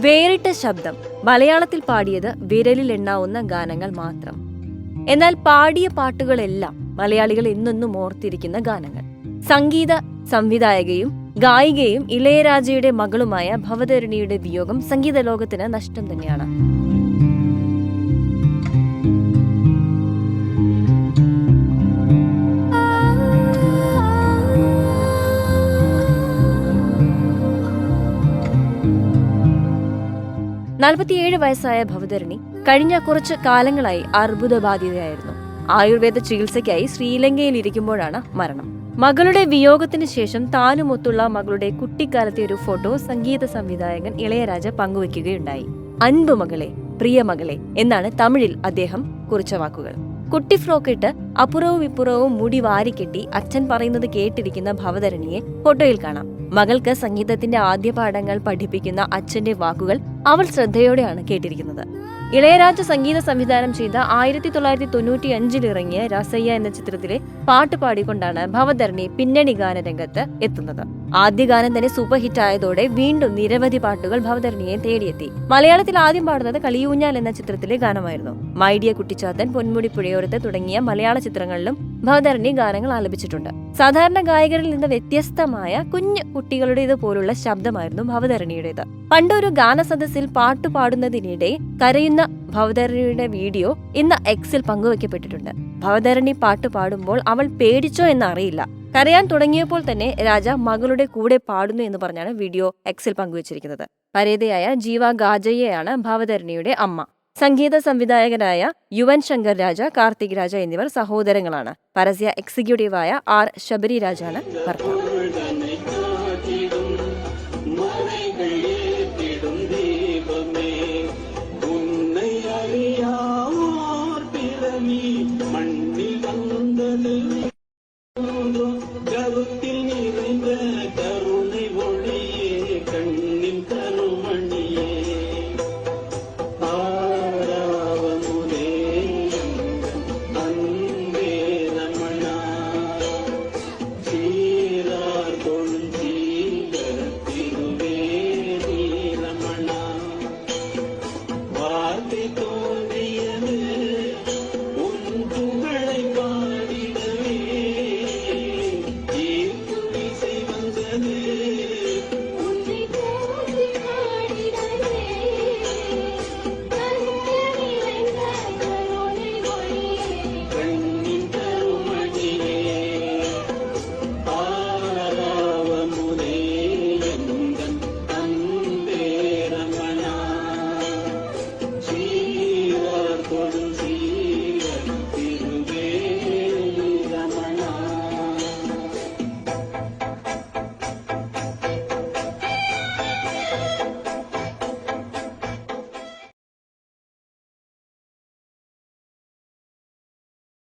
വേറിട്ട ശബ്ദം. മലയാളത്തിൽ പാടിയത് വിരലിൽ എണ്ണാവുന്ന ഗാനങ്ങൾ മാത്രം. എന്നാൽ പാടിയ പാട്ടുകളെല്ലാം മലയാളികൾ ഇന്നൊന്നും ഓർത്തിരിക്കുന്ന ഗാനങ്ങൾ. സംഗീത സംവിധായകയും ഗായികയും ഇളയരാജയുടെ മകളുമായ ഭവതരുണിയുടെ വിയോഗം സംഗീത ലോകത്തിന് നഷ്ടം തന്നെയാണ്. നാൽപ്പത്തിയേഴ് വയസ്സായ ഭവതരണി കഴിഞ്ഞ കുറച്ച് കാലങ്ങളായി അർബുദബാധിതയായിരുന്നു. ആയുർവേദ ചികിത്സയ്ക്കായി ശ്രീലങ്കയിൽ ഇരിക്കുമ്പോഴാണ് മരണം. മകളുടെ വിയോഗത്തിന് ശേഷം താനുമൊത്തുള്ള മകളുടെ കുട്ടിക്കാലത്തെ ഒരു ഫോട്ടോ സംഗീത സംവിധായകൻ ഇളയരാജ പങ്കുവയ്ക്കുകയുണ്ടായി അൻപു മകളെ പ്രിയ മകളെ എന്നാണ് തമിഴിൽ അദ്ദേഹം കുറിച്ച വാക്കുകൾ. കുട്ടി ഫ്രോക്കിട്ട് അപ്പുറവും ഇപ്പുറവും മുടി വാരിക്കെട്ടി അച്ഛൻ പറയുന്നത് കേട്ടിരിക്കുന്ന ഭവതരണിയെ ഫോട്ടോയിൽ കാണാം. മകൾക്ക് സംഗീതത്തിന്റെ ആദ്യ പാഠങ്ങൾ പഠിപ്പിക്കുന്ന അച്ഛന്റെ വാക്കുകൾ അവൾ ശ്രദ്ധയോടെയാണ് കേട്ടിരിക്കുന്നത്. ഇളയരാജ സംഗീത സംവിധാനം ചെയ്ത ആയിരത്തി തൊള്ളായിരത്തി തൊണ്ണൂറ്റി അഞ്ചിൽ ഇറങ്ങിയ രസയ്യ എന്ന ചിത്രത്തിലെ പാട്ട് പാടിക്കൊണ്ടാണ് ഭവധരണി പിന്നണി ഗാനരംഗത്ത് എത്തുന്നത്. ആദ്യ ഗാനം തന്നെ സൂപ്പർ ഹിറ്റ് ആയതോടെ വീണ്ടും നിരവധി പാട്ടുകൾ ഭവധരണിയെ തേടിയെത്തി. മലയാളത്തിൽ ആദ്യം പാടുന്നത് കളിയൂഞ്ഞാൽ എന്ന ചിത്രത്തിലെ ഗാനമായിരുന്നു. മൈഡിയ കുട്ടിച്ചാത്തൻ പൊന്മുടി പുഴയോരത്ത് തുടങ്ങിയ മലയാള ചിത്രങ്ങളിലും ഭവധരണി ഗാനങ്ങൾ ആലപിച്ചിട്ടുണ്ട്. സാധാരണ ഗായകരിൽ നിന്ന് വ്യത്യസ്തമായ കുഞ്ഞു കുട്ടികളുടേത് പോലുള്ള ശബ്ദമായിരുന്നു ഭവധരണിയുടേത്. പണ്ടൊരു ഗാന സദസ്സിൽ പാട്ട് പാടുന്നതിനിടെ കരയുന്ന ഭവതരണിയുടെ വീഡിയോ ഇന്ന് എക്സിൽ പങ്കുവയ്ക്കപ്പെട്ടിട്ടുണ്ട് ഭവതരണി പാട്ട് പാടുമ്പോൾ അവൾ പേടിച്ചോ എന്ന് അറിയില്ല കരയാൻ തുടങ്ങിയപ്പോൾ തന്നെ രാജ മകളുടെ കൂടെ പാടുന്നു എന്ന് പറഞ്ഞാണ് വീഡിയോ എക്സിൽ പങ്കുവച്ചിരിക്കുന്നത്. പരേതയായ ജീവ ഗാജയ്യയാണ് ഭവധരണിയുടെ അമ്മ. സംഗീത സംവിധായകനായ യുവൻ ശങ്കർ രാജ കാർത്തിക് രാജ എന്നിവർ സഹോദരങ്ങളാണ്. പരസ്യ എക്സിക്യൂട്ടീവായ ആർ ശബരി രാജാണ് ഭർത്താവ്.